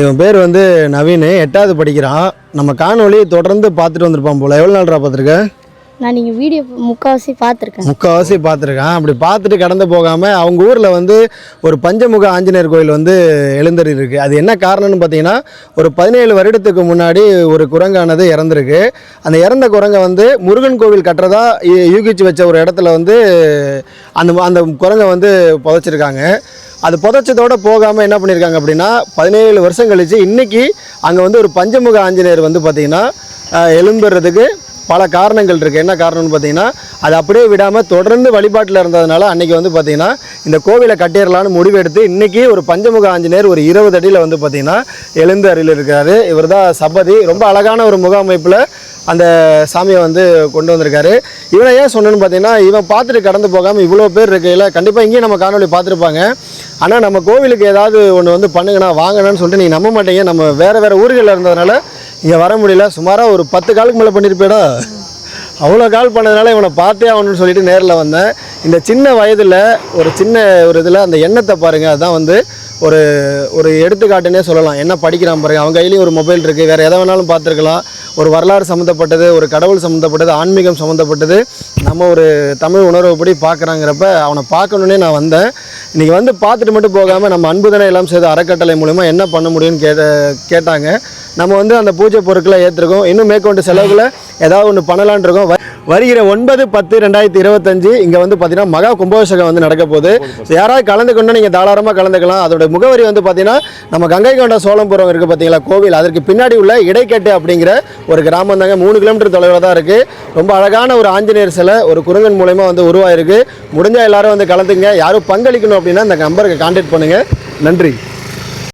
இவன் பேர் வந்து நவீன் எட்டாவது படிக்கிறான். நம்ம காணொலி தொடர்ந்து பார்த்துட்டு வந்திருப்பான் போல. எவ்வளோ நாள்ரா பார்த்துருக்க? நான் நீங்கள் வீடியோ முக்கால்வாசி பார்த்துருக்கேன். முக்கால்வாசி பார்த்துருக்கேன். அப்படி பார்த்துட்டு கடந்து போகாமல் அவங்க ஊரில் வந்து ஒரு பஞ்சமுக ஆஞ்சநேயர் கோயில் வந்து எழுந்தறி இருக்குது அது என்ன காரணம்னு பார்த்தீங்கன்னா ஒரு பதினேழு வருடத்துக்கு முன்னாடி ஒரு குரங்கானது இறந்துருக்கு. அந்த இறந்த குரங்கை வந்து முருகன் கோவில் கட்டுறதா யூகிச்சு வச்ச ஒரு இடத்துல வந்து அந்த அந்த குரங்கை வந்து புதைச்சிருக்காங்க. அது புதைச்சதோட போகாமல் என்ன பண்ணியிருக்காங்க அப்படின்னா பதினேழு வருஷம் கழித்து இன்னைக்கு அங்கே வந்து ஒரு பஞ்சமுக ஆஞ்சநேயர் வந்து பார்த்திங்கன்னா எழும்புறதுக்கு பல காரணங்கள் இருக்குது என்ன காரணம்னு பார்த்தீங்கன்னா அது அப்படியே விடாமல் தொடர்ந்து வழிபாட்டில் இருந்ததுனால அன்றைக்கி வந்து பார்த்திங்கன்னா இந்த கோவிலை கட்டிடலான்னு முடிவெடுத்து இன்றைக்கி ஒரு பஞ்சமுக ஆஞ்சநேயர் ஒரு இருபது அடியில் வந்து பார்த்திங்கன்னா எழுந்து அருள் இருக்கார். இவர் தான் சபதி. ரொம்ப அழகான ஒரு முகாமைப்பில் அந்த சாமியை வந்து கொண்டு வந்திருக்காரு. இவனை ஏன் சொன்னேன்னு பார்த்தீங்கன்னா இவன் பார்த்துட்டு கடந்து போகாமல் இவ்வளோ பேர் இருக்கையில் கண்டிப்பாக இங்கேயும் நம்ம காணொலி பார்த்துருப்பாங்க. ஆனால் நம்ம கோவிலுக்கு ஏதாவது ஒன்று வந்து பண்ணுங்கண்ணா வாங்கண்ணான்னு சொல்லிட்டு நீங்கள் நம்ப மாட்டீங்க. நம்ம வேறு வேறு ஊர்களில் இருந்ததுனால இங்கே வர முடியல. சுமாராக ஒரு பத்து காலுக்கு மேலே பண்ணியிருப்பேடா அவ்வளோ கால் பண்ணதுனால இவனை பார்த்தே ஆகணும்னு சொல்லிட்டு நேரில் வந்தேன். இந்த சின்ன வயதில் ஒரு சின்ன ஒரு இதில் அந்த எண்ணத்தை பாருங்கள் அதுதான் வந்து ஒரு ஒரு எடுத்துக்காட்டுன்னே சொல்லலாம். என்ன படிக்கிறான் பாருங்க. அவங்க கையிலையும் ஒரு மொபைல் இருக்குது வேறு எதை வேணாலும் பார்த்துருக்கலாம். ஒரு வரலாறு சம்மந்தப்பட்டது ஒரு கடவுள் சம்மந்தப்பட்டது ஆன்மீகம் சம்மந்தப்பட்டது நம்ம ஒரு தமிழ் உணர்வுப்படி பார்க்குறாங்கிறப்ப அவனை பார்க்கணுன்னே நான் வந்தேன். இன்றைக்கி வந்து பார்த்துட்டு மட்டும் போகாமல் நம்ம அன்புதனை எல்லாம் செய்த அறக்கட்டளை மூலிமா என்ன பண்ண முடியும்னு கேட்ட கேட்டாங்க. நம்ம வந்து அந்த பூஜை பொருட்களை ஏற்றிருக்கோம் இன்னும் மேற்கொண்டு செலவுகளை ஏதாவது ஒன்று பண்ணலான் இருக்கோம். வ- வருகிற ஒன்பது பத்து ரெண்டாயிரத்தி இருபத்தஞ்சு இங்கே வந்து பார்த்தீங்கன்னா மகா கும்பாபிஷேகம் வந்து நடக்க போகுது. யாராவது கலந்துக்கணும்னா நீங்கள் தாராளமாக கலந்துக்கலாம். அதோட முகவரி வந்து பார்த்தீங்கன்னா நம்ம கங்கை கொண்ட சோழம்புரம் இருக்குது பார்த்தீங்களா கோவில். அதற்கு பின்னாடி உள்ள இடைக்கட்டு அப்படிங்கிற ஒரு கிராமம் தாங்க. மூணு கிலோமீட்டர் தொலைவில் தான் இருக்குது ரொம்ப அழகான ஒரு ஆஞ்சநேயர் சிலை ஒரு குரங்கன் மூலயமா வந்து உருவாயிருக்கு. முடிஞ்சால் எல்லாரும் வந்து கலந்துங்க. யாரும் பங்களிக்கணும் அப்படின்னா இந்த நம்பருக்கு கான்டாக்ட் பண்ணுங்கள் நன்றி.